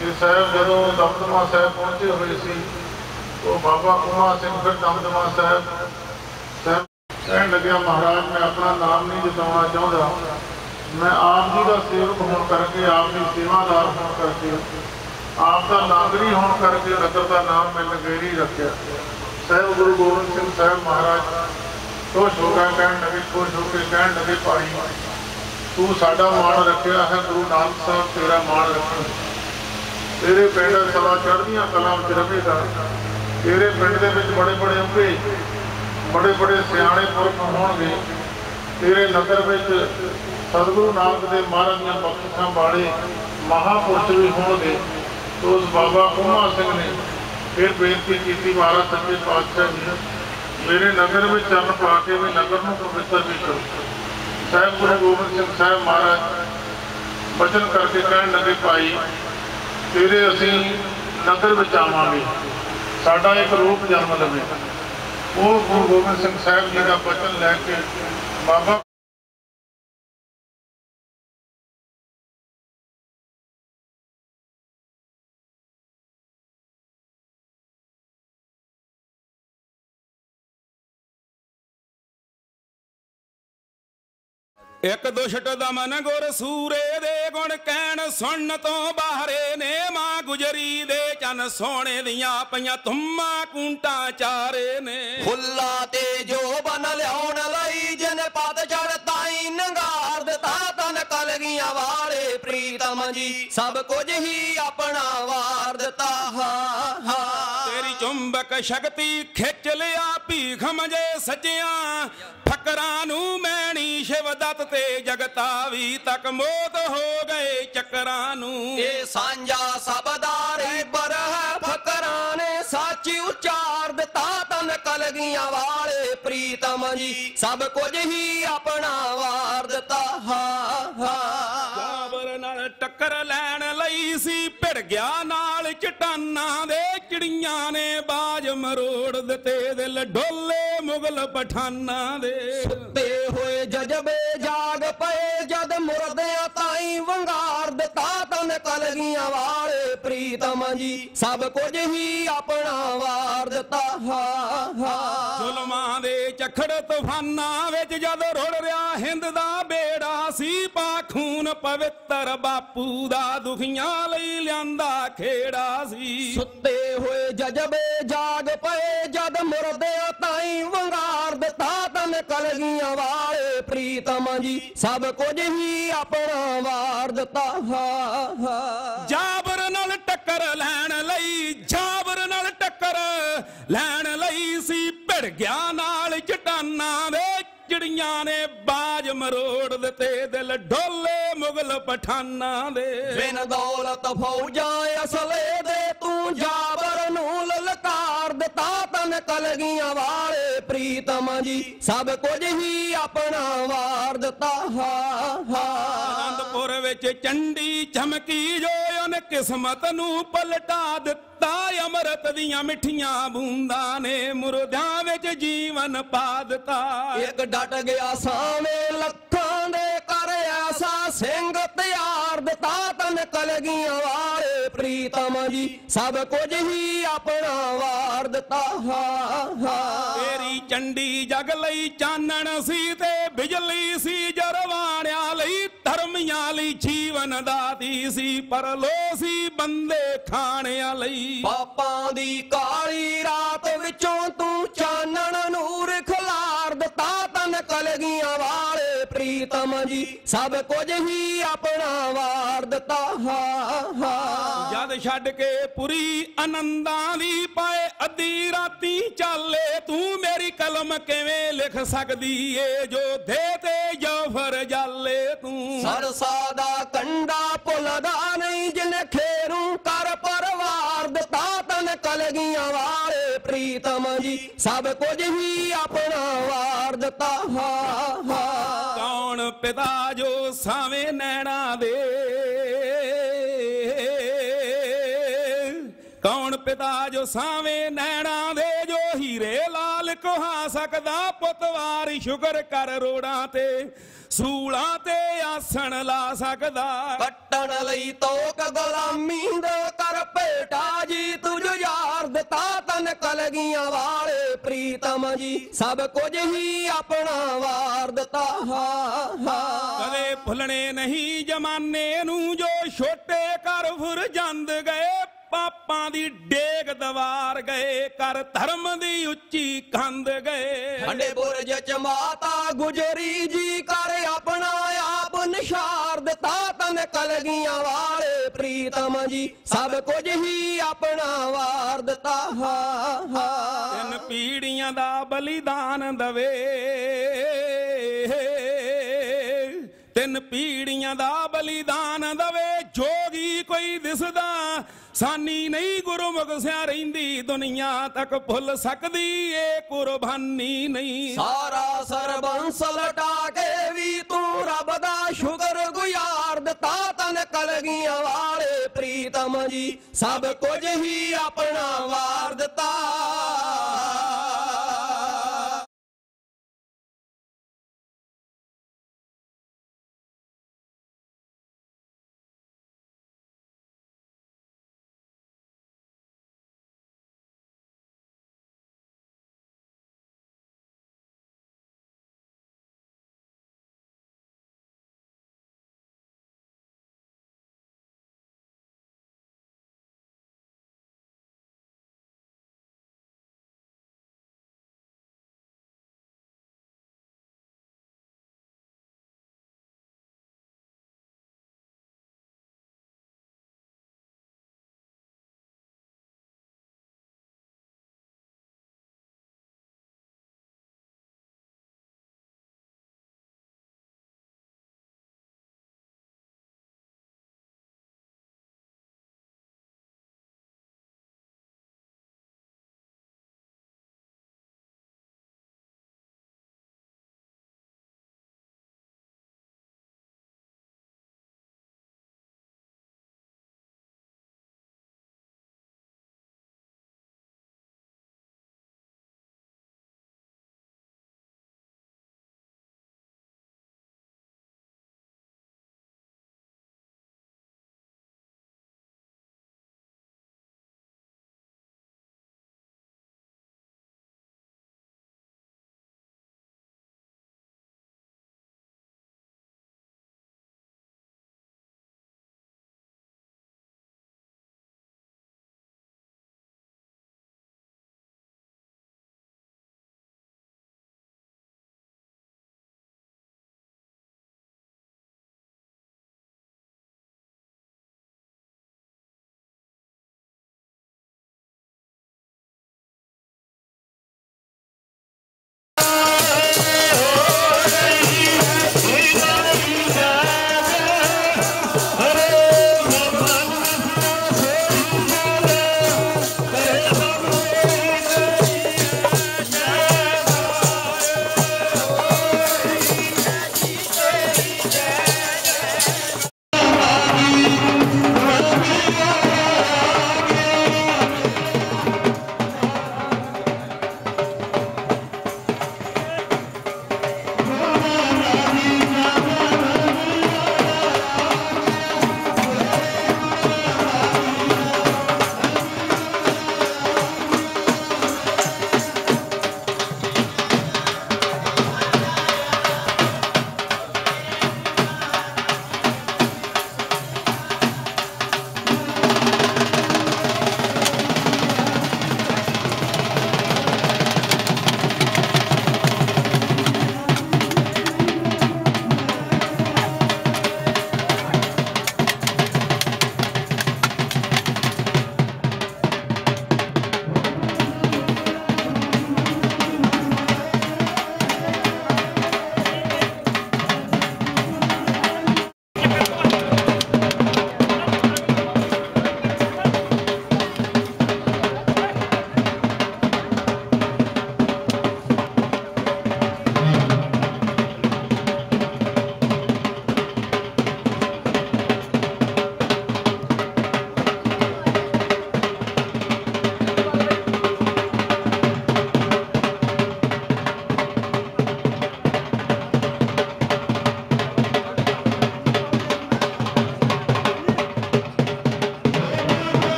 ਕਿ ਸਾਹਿਬ ਜਦੋਂ ਦਮਦਮਾ ਸਾਹਿਬ ਪਹੁੰਚੇ ਹੋਏ ਸੀ, ਉਹ ਬਾਬਾ ਉਮਾ ਸਿੰਘ ਫਿਰ ਦਮਦਮਾ ਸਾਹਿਬ ਸਾਹਿਬ ਕਹਿਣ ਲੱਗਿਆ, ਮਹਾਰਾਜ, ਮੈਂ ਆਪਣਾ ਨਾਮ ਨਹੀਂ ਜਤਾਉਣਾ ਚਾਹੁੰਦਾ। ਮੈਂ ਆਪ ਜੀ ਦਾ ਸੇਵਕ ਹੋਣ ਕਰਕੇ, ਆਪ ਦੀ ਸੇਵਾਦਾਰ ਹੋਣ ਕਰਕੇ, ਆਪ ਦਾ ਨਾਗਰੀ ਹੋਣ ਕਰਕੇ ਨਗਰ ਦਾ ਨਾਮ ਮੈਂ ਨਗੇਰੀ ਰੱਖਿਆ। ਸਾਹਿਬ ਗੁਰੂ ਗੋਬਿੰਦ ਸਿੰਘ ਸਾਹਿਬ ਮਹਾਰਾਜ ਖੁਸ਼ ਹੋ ਗਏ ਕਹਿਣ ਲੱਗੇ, ਖੁਸ਼ ਹੋ ਕੇ ਕਹਿਣ ਲੱਗੇ, ਭਾਈ, ਤੂੰ ਸਾਡਾ ਮਾਣ ਰੱਖਿਆ। ਹੈ ਗੁਰੂ ਨਾਨਕ ਸਾਹਿਬ, ਤੇਰਾ ਮਾਣ ਰੱਖੇ ਤੇਰੇ ਪਿੰਡ ਕਲਾ ਚੜ੍ਹਦੀਆਂ ਕਲਾ ਵਿੱਚ ਰਹੇਗਾ ਤੇਰੇ ਪਿੰਡ ਦੇ ਵਿੱਚ ਬੜੇ ਬੜੇ ਉੱਭੇ ਬੜੇ ਬੜੇ ਸਿਆਣੇ ਪੁਰਖ ਹੋਣਗੇ। ਤੇਰੇ ਨਗਰ ਵਿੱਚ ਸਤਿਗੁਰੂ ਨਾਨਕ ਦੇ ਮਹਾਰਾਜ ਦੀਆਂ ਬਖਸ਼ਿਸ਼ਾਂ ਵਾਲੇ ਮਹਾਪੁਰਸ਼ ਵੀ ਹੋਣਗੇ। ਉਸ ਬਾਬਾ ਕੁਮਾ ਸਿੰਘ ਨੇ ਫਿਰ ਬੇਨਤੀ ਕੀਤੀ, ਮਹਾਰਾਜ ਸੱਚੇ ਪਾਤਸ਼ਾਹ ਜੀ ਮੇਰੇ ਨਗਰ ਵਿੱਚ ਚਰਨ ਪਾ ਕੇ ਵੀ ਨਗਰ ਨੂੰ ਪਵਿੱਤਰ ਵੀ ਕਰੋ। ਸਾਹਿਬ ਗੁਰੂ ਗੋਬਿੰਦ ਸਿੰਘ ਸਾਹਿਬ ਮਹਾਰਾਜ, ਬਚਨ ਕਰਕੇ ਕਹਿਣ ਲੱਗੇ, ਭਾਈ ਤੇਰੇ ਅਸੀਂ ਨਗਰ ਵਿੱਚ ਆਵਾਂਗੇ। ਸਾਡਾ ਇੱਕ ਰੂਪ ਜਨਮ ਲਵੇ। ਉਹ ਗੁਰੂ ਗੋਬਿੰਦ ਸਿੰਘ ਸਾਹਿਬ ਜੀ ਦਾ ਬਚਨ ਲੈ ਕੇ ਬਾਬਾ ਇੱਕ ਦੁਸ਼ਟ ਦਮਨ ਗੁਰ ਸੂਰੇ ਦੇ ਗੁਣ ਕਹਿਣ ਸੁਣਨ ਤੋਂ ਬਾਹਰੇ ਨੇ ਮਾਂ ਗੁਜਰੀ ਦੇ ਚੰਨ ਸੋਹਣੇ ਦੀਆਂ ਪਈਆਂ ਤੁੰਮਾ ਕੁੰਟਾਂ ਚਾਰੇ ਨੇ। ਫੁੱਲਾ ਤੇ ਜੋ ਬਨ ਲਿਆਉਣ ਲਈ, ਜਨ ਪਦ ਚੜ ਤਾਈ ਨੰਗਾਰ ਦਿੱਤਾ, ਤਨ ਕਲਗੀਆਂ ਵਾਲੇ ਪ੍ਰੀਤਮ ਜੀ, ਸਭ ਕੁਝ ਹੀ ਆਪਣਾ ਵਾਰ ਦਿੱਤਾ। ਹਾ ਹਾ। ਚੁੰਬਕ ਸ਼ਕਤੀ ਖਿੱਚ ਲਿਆ ਭੀਖ ਮਜੇ ਸੱਜਿਆਂ ਫਕਰਾਂ ਨੂੰ ਮੈਣੀ ਸ਼ਿਵ ਦੱਤ ਤੇ ਜਗਤਾਵੀ ਤੱਕ ਮੋਤ ਹੋ ਗਏ ਚੱਕਰਾਂ ਨੂੰ। ਇਹ ਸਾਂਝਾ ਸਬਦਾਰੀ ਬਰਹ ਫਕਰਾਂ ਨੇ ਸੱਚ ਉਚਾਰ ਦਿੱਤਾ ਤਨ ਕਲਗੀਆਂ ਵਾਲੇ ਪ੍ਰੀਤਮ ਜੀ। ਸਭ ਕੁਝ ਹੀ ਆਪਣਾ ਵਾਰ ਦਿੱਤਾ ਹਾ ਹਾ। ਜਾਬਰ ਨਾਲ ਟੱਕਰ ਲੈਣ ਲਈ ਸੀ ਭਿੜ ਗਿਆ ਨਾਲ ਚਟਾਨਾਂ ਦੇ ਚਿੜੀਆਂ ਨੇ ਬਾਜ ਮਰੋੜ ਦਿੱਤੇ ਦਿਲ ਢੋਲੇ ਮੁਗਲ ਪਠਾਨਾਂ ਦੇ। ਤੇ ਹੋਏ ਜਜਬੇ ਜਾਗ ਪਏ ਜਦ ਮੁਰਦਿਆਂ ਤਾਈ ਵੰਗਾਰ ਦਿੱਤਾ ਤਨ ਕਲਗੀਆਂ ਵਾਲੇ ਪ੍ਰੀਤਮ ਜੀ। ਸਭ ਕੁਝ ਹੀ ਆਪਣਾ ਵਾਰ ਦਿੱਤਾ। ਹਾ ਹਾ। ਜ਼ੁਲਮਾਂ ਦੇ ਝਖੜ ਤੂਫਾਨਾਂ ਵਿੱਚ ਜਦ ਰੁੜ ਰਿਹਾ ਹਿੰਦ ਦਾ ਬੇੜਾ ਸੀ ਪਾਖੂਨ ਪਵਿੱਤਰ ਬਾਪੂ ਦਾ ਦੁਖੀਆਂ ਲਈ ਲਿਆਂਦਾ ਖੇੜਾ ਸੀ। ਸੁੱਤੇ ਜਜਬੇ ਜਾਗ ਪਏ ਜਦ ਮੁਰਦਿਆਂ ਤਾਈ ਵੰਗਾਰ ਦਿੱਤਾ ਤਨ ਕਲਗੀਆਂ ਵਾਲੇ ਪ੍ਰੀਤਮ ਜੀ। ਸਭ ਕੁਝ ਹੀ ਆਪਣਾ ਵਾਰ ਦਿੱਤਾ। ਜਾਬਰ ਨਾਲ ਟੱਕਰ ਲੈਣ ਲਈ ਜਾਬਰ ਨਾਲ ਟੱਕਰ ਲੈਣ ਲਈ ਸੀ ਭਿੜ ਗਿਆ ਨਾਲ ਚਟਾਨਾਂ ਦੇ ਚਿੜੀਆਂ ਨੇ ਬਾਜ ਮਰੋੜ ਦਿੱਤੇ ਦਿਲ ਢੋਲੇ ਮੁਗਲ ਪਠਾਨਾਂ ਦੇ। ਬਿਨ ਦੌਲਤ ਫੌਜਾਂ ਅਸਲੇ ਦੇ ਤੂੰ ਜਾਬਰ ਨੂੰ ਲਲਕਾਰ ਦਿੱਤਾ ਤਨ ਕਲਗੀਆਂ ਵਾਲੇ ਪ੍ਰੀਤਮ ਜੀ। ਸਭ ਕੁਝ ਹੀ ਆਪਣਾ ਵਾਰ ਦਿੱਤਾ। ਹਾ ਹਾ। ਆਨੰਦਪੁਰ ਵਿੱਚ ਚੰਡੀ ਚਮਕੀ ਜੋ ਉਹਨੇ ਕਿਸਮਤ ਨੂੰ ਪਲਟਾ ਦਿੱਤਾ। ਅੰਮ੍ਰਿਤ ਦੀਆਂ ਮਿੱਠੀਆਂ ਬੂੰਦਾਂ ਨੇ ਮੁਰਦਿਆਂ ਵਿੱਚ ਜੀਵਨ ਪਾ ਦਿੱਤਾ। ਇੱਕ ਡਟ ਗਿਆ ਸਾਵੇਂ ਲੱਖਾਂ ਦੇ ਕਰ ਐਸਾ ਸਿੰਘ ਤਿਆਰ ਦਿੱਤਾ ਤਨ ਕਲਗੀਆਂ ਵਾਲੇ ਪ੍ਰੀਤਮ ਜੀ ਸਭ ਕੁਝ ਹੀ ਆਪਣਾ ਵਾਰ ਦਿੱਤਾ। ਹਾ ਤੇਰੀ ਚੰਡੀ ਜਗ ਲਈ ਚਾਨਣ ਸੀ ਤੇ ਬਿਜਲੀ ਸੀ ਜਰਵਾਣਿਆਂ ਲਈ ਧਰਮੀਆਂ ਲਈ ਜੀਵਨ ਦਾਤੀ ਸੀ ਪਰਲੋ ਸੀ ਬੰਦੇ ਖਾਣਿਆਂ ਲਈ। ਪਾਪਾਂ ਦੀ ਕਾਲੀ ਰਾਤ ਵਿੱਚੋਂ ਤੂੰ ਚਾਨਣ ਨੂਰ ਤਨ ਕਲਗੀਆਂ ਵਾਲੇ ਪ੍ਰੀਤਮ ਜੀ। ਸਭ ਕੁਝ ਹੀ ਆਪਣਾ ਵਾਰ ਦਿੱਤਾ। ਹਾ ਹਾ। ਜਦ ਛੱਡ ਕੇ ਪੁਰੀ ਆਨੰਦਾਂ ਦੀ ਪਾਏ ਅੱਧੀ ਰਾਤੀ ਚਾਲੇ ਤੂੰ ਮੇਰੀ ਕਲਮ ਕਿਵੇਂ ਲਿਖ ਸਕਦੀ ਏ? ਜੋ ਦੇ ਤੇ ਜਫਰ ਜਾਲੇ ਤੂੰ। ਸਰਸਾ ਦਾ ਕੰਡਾ ਭੁੱਲਦਾ ਨਹੀਂ ਜਿਨ ਖੇਰੂ ਦਿੱਤਾ ਤਨ ਕਲਗੀਆਂ ਵਾਲੇ ਪ੍ਰੀਤਮ ਜੀ। ਸਭ ਕੁਝ ਹੀ ਆਪਣਾ ਵਾਰ ਦਿੱਤਾ। ਹਾ ਹਾ। ਕੌਣ ਪਿਤਾ ਜੋ ਸਾਵੇਂ ਨੈਣਾ ਦੇ? ਕੌਣ ਪਿਤਾ ਜੋ ਸਾਵੇਂ ਨੈਣਾ ਦੇ? ਜੋ ਹੀਰੇ ਲਾਲ ਕਹਾ ਸਕਦਾ ਪੁੱਤ ਵਾਰੀ ਸ਼ੁਕਰ ਕਰ ਰੋੜਾਂ ਤੇ। ਸੂਲਾਂ ਤੇ ਆਸਣ ਲਾ ਸਕਦਾ। ਕੱਟਣ ਲਈ ਤੋਕ ਗੁਲਾਮੀ ਦੇ ਕਰ ਭੇਟਾ ਜੀ ਤੁਝ ਯਾਰ ਦਿੱਤਾ ਤਨ ਕਲਗੀਆਂ ਵਾਲੇ ਪ੍ਰੀਤਮ ਜੀ। ਸਭ ਕੁਝ ਹੀ ਆਪਣਾ ਵਾਰ ਦਿੱਤਾ ਹਾ ਹਾ। ਕਦੇ ਭੁੱਲਣੇ ਨਹੀਂ ਜਮਾਨੇ ਨੂੰ ਜੋ ਛੋਟੇ ਘਰ ਫੁਰ ਜਾਂਦ ਗਏ ਪਾਪਾਂ ਦੀ ਡੇਗ ਦਵਾਰ ਗਏ ਕਰ ਧਰਮ ਦੀ ਉੱਚੀ ਕੰਧ ਗਏ। ਸਾਡੇ ਬੁਰਜ ਚ ਮਾਤਾ ਗੁਜਰੀ ਜੀ ਕਰ ਆਪਣਾ ਆਪ ਨਿਸ਼ਾਰ ਦਿੱਤਾ ਤਨ ਕਲਗੀਆਂ ਵਾਲੇ ਪ੍ਰੀਤਮ ਜੀ। ਸਭ ਕੁਝ ਹੀ ਆਪਣਾ ਵਾਰ ਦਿੱਤਾ ਹਾ ਹਾ। ਤਿੰਨ ਪੀੜੀਆਂ ਦਾ ਬਲੀਦਾਨ ਦਵੇ। ਤਿੰਨ ਪੀੜੀਆਂ ਦਾ ਬਲੀਦਾਨ ਦਵੇ। ਜੋਗੀ ਕੋਈ ਦਿਸਦਾ ਸਾਨੀ ਨਹੀਂ ਗੁਰਮੁਖ ਸਿਆ ਰਹਿੰਦੀ, ਦੁਨੀਆ ਤੱਕ ਭੁੱਲ ਸਕਦੀ ਏ ਕੁਰਬਾਨੀ ਨਹੀਂ। ਸਾਰਾ ਸਰਬੰਸ ਲਟਾ ਕੇ ਵੀ ਤੂੰ ਰੱਬ ਦਾ ਸ਼ੁਕਰ ਗੁਜ਼ਾਰ ਦਿੱਤਾ, ਤਨ ਕਲਗੀਆਂ ਵਾਲੇ ਪ੍ਰੀਤਮ ਜੀ, ਸਭ ਕੁਝ ਹੀ ਆਪਣਾ ਵਾਰ ਦਿੱਤਾ।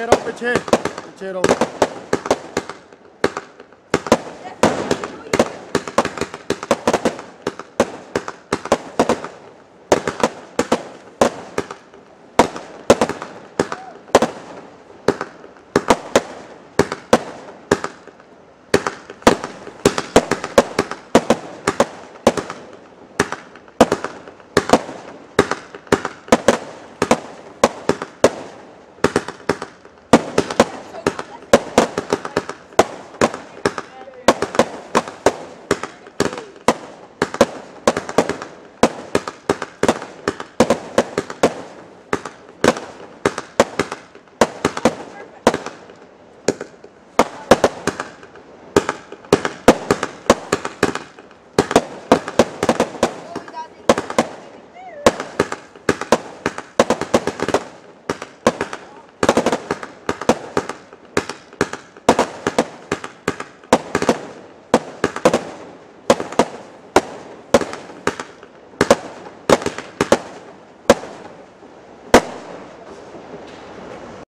ਉਹ ਪਿੱਛੇ ਰਹੋ ਪਿੱਛੇ ਪਿੱਛੇ ਰਹੋ